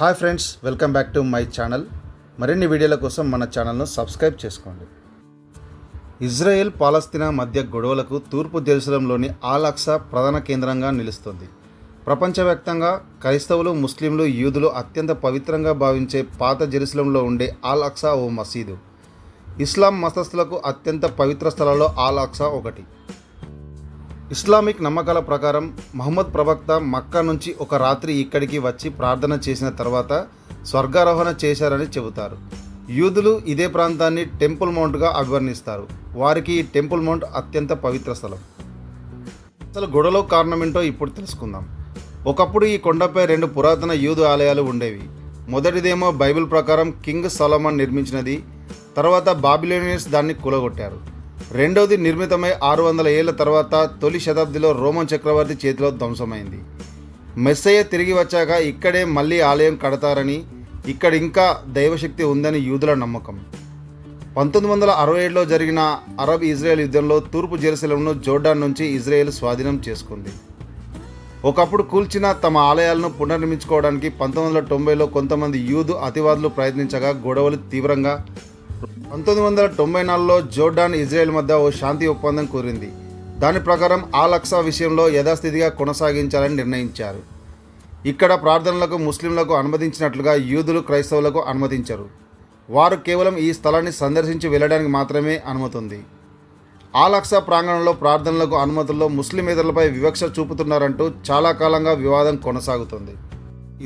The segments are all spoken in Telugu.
Hi friends welcome back to my channel. మరిన్ని వీడియోల కోసం మన ఛానల్ను సబ్స్క్రైబ్ చేసుకోండి. ఇజ్రాయెల్ పాలస్తీనా మధ్య గొడవలకు తూర్పు జెరూసలంలోని ఆల్ అక్సా ప్రధాన కేంద్రంగా నిలుస్తుంది. ప్రపంచవ్యాప్తంగా క్రైస్తవులు ముస్లింలు యూదులు అత్యంత పవిత్రంగా భావించే పాత జెరూసలంలో ఉండే ఆల్ అక్సా ఓ మసీదు. ఇస్లాం మతస్థులకు అత్యంత పవిత్ర స్థలాల్లో ఆల్ అక్సా ఒకటి. ఇస్లామిక్ నమ్మకాల ప్రకారం మహమ్మద్ ప్రవక్త మక్కా నుంచి ఒక రాత్రి ఇక్కడికి వచ్చి ప్రార్థన చేసిన తర్వాత స్వర్గారోహణ చేశారని చెబుతారు. యూదులు ఇదే ప్రాంతాన్ని టెంపుల్ మౌంట్గా అభివర్ణిస్తారు. వారికి ఈ టెంపుల్ మౌంట్ అత్యంత పవిత్ర స్థలం. అసలు గొడవలో కారణమేంటో ఇప్పుడు తెలుసుకుందాం. ఒకప్పుడు ఈ కొండపై రెండు పురాతన యూదు ఆలయాలు ఉండేవి. మొదటిదేమో బైబిల్ ప్రకారం కింగ్ సొలమన్ నిర్మించినది. తర్వాత బాబిలోనియన్స్ దాన్ని కూలగొట్టారు. రెండవది నిర్మితమై ఆరు వందల ఏళ్ళ తర్వాత తొలి శతాబ్దిలో రోమన్ చక్రవర్తి చేతిలో ధ్వంసమైంది. మెస్సయ్య తిరిగి వచ్చాక ఇక్కడే మళ్ళీ ఆలయం కడతారని ఇక్కడ ఇంకా దైవశక్తి ఉందని యూదుల నమ్మకం. పంతొమ్మిది వందల అరవై ఏడులో జరిగిన అరబ్ ఇజ్రాయెల్ యుద్ధంలో తూర్పు జెరూసలంను జోర్డాన్ నుంచి ఇజ్రాయెల్ స్వాధీనం చేసుకుంది. ఒకప్పుడు కూల్చిన తమ ఆలయాలను పునర్నిర్మించుకోవడానికి పంతొమ్మిది వందల తొంభైలో కొంతమంది యూదు అతివాదులు ప్రయత్నించగా గొడవలు తీవ్రంగా పంతొమ్మిది వందల తొంభై నాలుగులో జోర్డాన్ ఇజ్రాయెల్ మధ్య ఓ శాంతి ఒప్పందం కోరింది దాని ప్రకారం ఆలక్సా విషయంలో యథాస్థితిగా కొనసాగించాలని నిర్ణయించారు. ఇక్కడ ప్రార్థనలకు ముస్లింలకు అనుమతించినట్లుగా యూదులు క్రైస్తవులకు అనుమతించరు. వారు కేవలం ఈ స్థలాన్ని సందర్శించి వెళ్ళడానికి మాత్రమే అనుమతి ఉంది ఆలక్సా ప్రాంగణంలో ప్రార్థనలకు అనుమతుల్లో ముస్లిమేతరులపై వివక్ష చూపుతున్నారంటూ చాలా కాలంగా వివాదం కొనసాగుతుంది.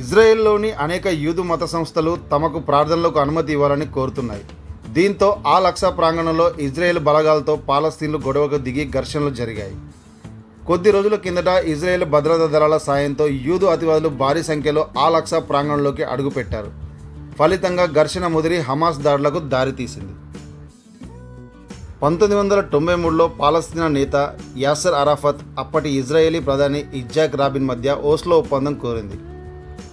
ఇజ్రాయెల్లోని అనేక యూదు మత సంస్థలు తమకు ప్రార్థనలకు అనుమతి ఇవ్వాలని కోరుతున్నాయి. దీంతో ఆ లక్సా ప్రాంగణంలో ఇజ్రాయెల్ బలగాలతో పాలస్తీన్లు గొడవకు దిగి ఘర్షణలు జరిగాయి. కొద్ది రోజుల కిందట ఇజ్రాయెల్ భద్రతా దళాల సాయంతో యూదు అతివాదులు భారీ సంఖ్యలో ఆ లక్సా ప్రాంగణంలోకి అడుగుపెట్టారు. ఫలితంగా ఘర్షణ ముదిరి హమాస్ దాడులకు దారితీసింది పంతొమ్మిది వందల తొంభై మూడులో పాలస్తీనా నేత యాసర్ అరాఫత్ అప్పటి ఇజ్రాయేలీ ప్రధాని ఇజ్జాక్ రాబిన్ మధ్య ఓస్లో ఒప్పందం కోరింది.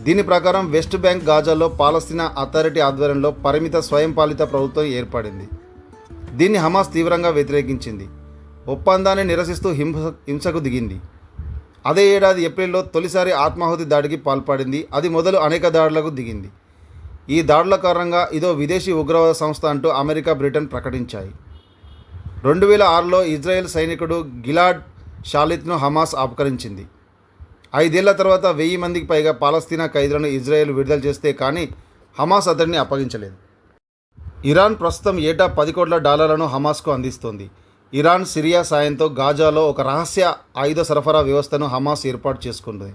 దీని ప్రకారం వెస్ట్ బ్యాంక్ గాజాలో పాలస్తీనా అథారిటీ ఆధ్వర్యంలో పరిమిత స్వయం పాలిత ప్రభుత్వం ఏర్పడింది. దీన్ని హమాస్ తీవ్రంగా వ్యతిరేకించింది. ఒప్పందాన్ని నిరసిస్తూ హింస హింసకు దిగింది. అదే ఏడాది ఏప్రిల్లో తొలిసారి ఆత్మాహుతి దాడికి పాల్పడింది. అది మొదలు అనేక దాడులకు దిగింది. ఈ దాడుల కారణంగా ఇదో విదేశీ ఉగ్రవాద సంస్థ అంటూ అమెరికా బ్రిటన్ ప్రకటించాయి. రెండు వేల ఆరులో ఇజ్రాయెల్ సైనికుడు గిలాడ్ షాలిత్ను హమాస్ ఆపకరించింది. ఐదేళ్ళ తర్వాత వెయ్యి మందికి పైగా పాలస్తీనా ఖైదీలను ఇజ్రాయెల్ విడుదల చేస్తే కానీ హమాస్ అతడిని అప్పగించలేదు. ఇరాన్ ప్రస్తుతం ఏటా పది కోట్ల డాలర్లను హమాస్కు అందిస్తోంది. ఇరాన్ సిరియా సాయంతో గాజాలో ఒక రహస్య ఆయుధ సరఫరా వ్యవస్థను హమాస్ ఏర్పాటు చేసుకుంది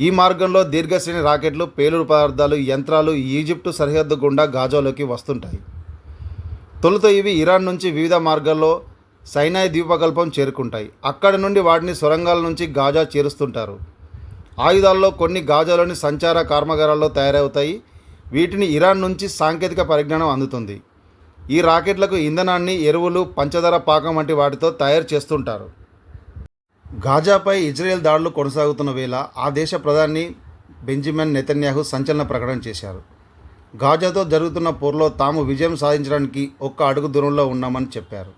ఈ మార్గంలో దీర్ఘశ్రేణి రాకెట్లు పేలుడు పదార్థాలు యంత్రాలు ఈజిప్టు సరిహద్దు గుండా గాజాలోకి వస్తుంటాయి. తొలుత ఇవి ఇరాన్ నుంచి వివిధ మార్గాల్లో సైనాయి ద్వీపకల్పం చేరుకుంటాయి. అక్కడి నుండి వాటిని సొరంగాల నుంచి గాజా చేరుస్తుంటారు. ఆయుధాల్లో కొన్ని గాజాలోని సంచార కర్మాగారాల్లో తయారవుతాయి. వీటిని ఇరాన్ నుంచి సాంకేతిక పరిజ్ఞానం అందుతుంది. ఈ రాకెట్లకు ఇంధనాన్ని ఎరువులు పంచదార పాకం వంటి వాటితో తయారు చేస్తుంటారు. గాజాపై ఇజ్రాయెల్ దాడులు కొనసాగుతున్న వేళ ఆ దేశ ప్రధాని బెంజమిన్ నెతన్యాహు సంచలన ప్రకటన చేశారు. గాజాతో జరుగుతున్న పోర్లో తాము విజయం సాధించడానికి ఒక్క అడుగు దూరంలో ఉన్నామని చెప్పారు.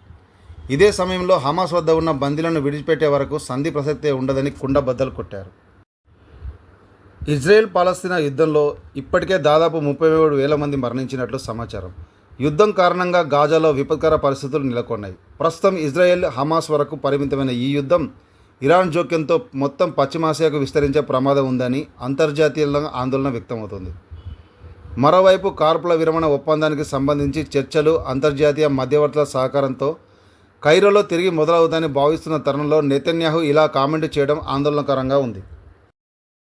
ఇదే సమయంలో హమాస్ వద్ద ఉన్న బందీలను విడిచిపెట్టే వరకు సంధి ప్రసక్తే ఉండదని కుండబద్దలు కొట్టారు. ఇజ్రాయెల్ పాలస్తీనా యుద్ధంలో ఇప్పటికే దాదాపు ముప్పై ఏడు వేల మంది మరణించినట్లు సమాచారం. యుద్ధం కారణంగా గాజాలో విపత్కర పరిస్థితులు నెలకొన్నాయి. ప్రస్తుతం ఇజ్రాయెల్ హమాస్ వరకు పరిమితమైన ఈ యుద్ధం ఇరాన్ జోక్యంతో మొత్తం పశ్చిమాసియాకు విస్తరించే ప్రమాదం ఉందని అంతర్జాతీయంగా ఆందోళన వ్యక్తమవుతుంది. మరోవైపు కార్పుల విరమణ ఒప్పందానికి సంబంధించి చర్చలు అంతర్జాతీయ మధ్యవర్తుల సహకారంతో కైరోలో తిరిగి మొదలవుతుందని భావిస్తున్న తరుణంలో నెతన్యాహు ఇలా కామెంట్ చేయడం ఆందోళనకరంగా ఉంది.